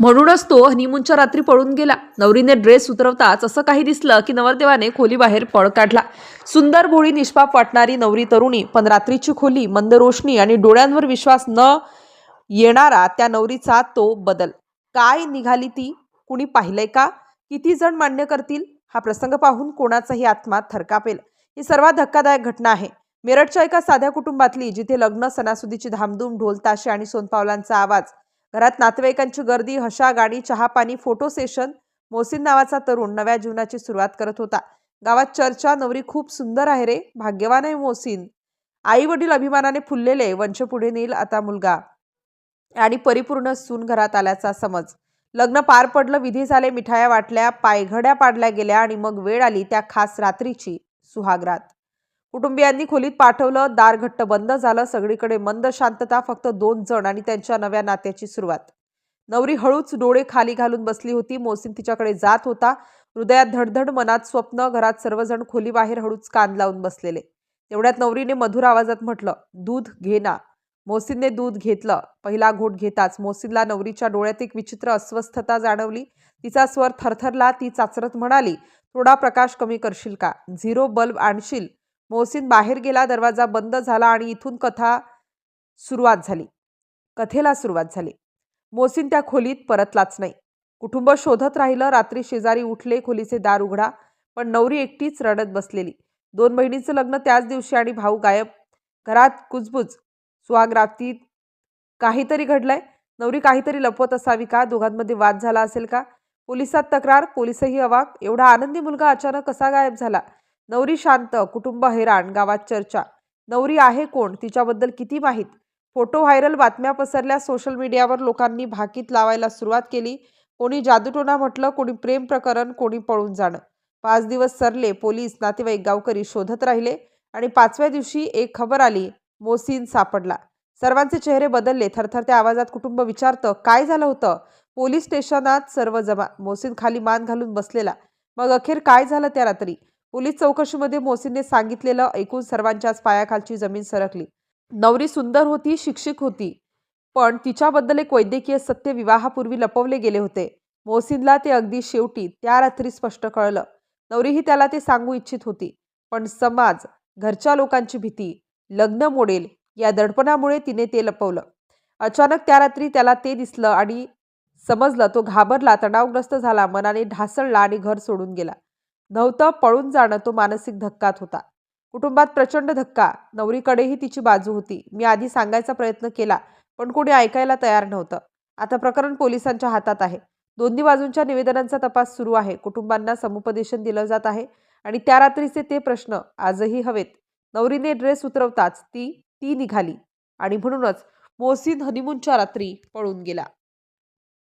म्हणूनच तो हनीमूनच्या रात्री पळून गेला. नवरीने ड्रेस उतरवताच असं काही दिसलं की नवरदेवाने खोलीबाहेर पळ काढला. सुंदर भोळी निष्पाप वाटणारी नवरी तरुणी पण रात्रीची खोली मंद रोशनी आणि डोळ्यांवर विश्वास न येणारा त्या नवरीचा तो बदल. काय निघाली ती? कुणी पाहिलंय का? किती जण मान्य करतील? हा प्रसंग पाहून कोणाचाही आत्मा थरकापेल. ही सर्वात धक्कादायक घटना आहे. मेरठच्या एका साध्या कुटुंबातली जिथे लग्न सणासुदीची धामधूम ढोलताशे आणि सोनपावलांचा आवाज घरात नातेवाईकांची गर्दी हशा गाडी चहा पाणी फोटो सेशन मोसिन नावाचा तरुण नव्या जीवनाची सुरुवात करत होता. गावात चर्चा नवरी खूप सुंदर आहे रे भाग्यवान आहे मोसिन आई वडील अभिमानाने फुललेले वंश पुढे नेईल आता मुलगा. आणि परिपूर्ण सून घरात आल्याचा समज. लग्न पार पडलं विधी झाले मिठाया वाटल्या पायघड्या पाडल्या गेल्या आणि मग वेळ आली त्या खास रात्रीची सुहागरात. कुटुंबियांनी खोलीत पाठवलं दार घट्ट बंद झालं सगळीकडे मंद शांतता फक्त दोन जण आणि त्यांच्या नव्या नात्याची सुरुवात. नवरी हळूच डोळे खाली घालून बसली होती मोसिन तिच्याकडे जात होता. हृदयात धडधड मनात स्वप्न घरात सर्वजण खोलीबाहेर हळूच कान लावून बसलेले. तेवढ्यात नवरीने मधुर आवाजात म्हटलं दूध घे ना. मोसिनने दूध घेतलं. पहिला घोट घेताच मोसिनला नवरीच्या डोळ्यात एक विचित्र अस्वस्थता जाणवली. तिचा स्वर थरथरला ती चाचरत म्हणाली थोडा प्रकाश कमी करशील का? झिरो बल्ब आणशील मोहसिन बाहेर गेला दरवाजा बंद झाला आणि इथून कथा सुरुवात झाली. कथेला सुरुवात झाली. मोहसिन त्या खोलीत परतलाच नाही. कुटुंब शोधत राहिलं रात्री शेजारी उठले खोलीचे दार उघडा पण नवरी एकटीच रडत बसलेली. दोन बहिणीचं लग्न त्याच दिवशी आणि भाऊ गायब. घरात कुजबुज सुहागरातीत काहीतरी घडलंय. नवरी काहीतरी लपवत असावी का? दोघांमध्ये वाद झाला असेल का? पोलिसात तक्रार पोलिसही अवाक. एवढा आनंदी मुलगा अचानक कसा गायब झाला? नवरी शांत कुटुंब हैराण गावात चर्चा. नवरी आहे कोण? तिच्याबद्दल किती माहीत? फोटो व्हायरल बातम्या पसरल्या सोशल मीडियावर लोकांनी भाकीत लावायला सुरुवात केली. कोणी जादूटोना म्हटलं कोणी प्रेम प्रकरण कोणी पळून जाणं. पाच दिवस सरले पोलीस नातेवाईक गावकरी शोधत राहिले आणि पाचव्या दिवशी एक खबर आली मोसीन सापडला. सर्वांचे चेहरे बदलले थरथरत्या आवाजात कुटुंब विचारतं काय झालं होतं? पोलीस स्टेशनात सर्व जमा. मोसीन खाली मान घालून बसलेला. मग अखेर काय झालं त्या रात्री? पोलीस चौकशीमध्ये मोसीनने सांगितलेलं ऐकून सर्वांच्याच पायाखालची जमीन सरकली. नवरी सुंदर होती शिक्षिक होती पण तिच्याबद्दल एक वैद्यकीय सत्य विवाहापूर्वी लपवले गेले होते. मोहसिनला ते अगदी शेवटी त्या रात्री स्पष्ट कळलं. नवरीही त्याला ते सांगू इच्छित होती पण समाज घरच्या लोकांची भीती लग्न मोडेल या दडपणामुळे तिने ते लपवलं. अचानक त्या रात्री त्याला ते दिसलं आणि समजलं तो घाबरला तणावग्रस्त झाला मनाने ढासळला आणि घर सोडून गेला. नव्हतं पळून जाणं तो मानसिक धक्कात होता. कुटुंबात प्रचंड धक्का. नवरीकडेही तिची बाजू होती. मी आधी सांगायचा प्रयत्न केला पण कोणी ऐकायला तयार नव्हतं. आता प्रकरण पोलिसांच्या हातात आहे. दोन्ही बाजूंच्या निवेदनांचा तपास सुरू आहे. कुटुंबांना समुपदेशन दिलं जात आहे आणि त्या रात्रीचे ते प्रश्न आजही हवेत. नवरीने ड्रेस उतरवताच ती ती निघाली आणि म्हणूनच मोहसिन हनीमूनच्या रात्री पळून गेला.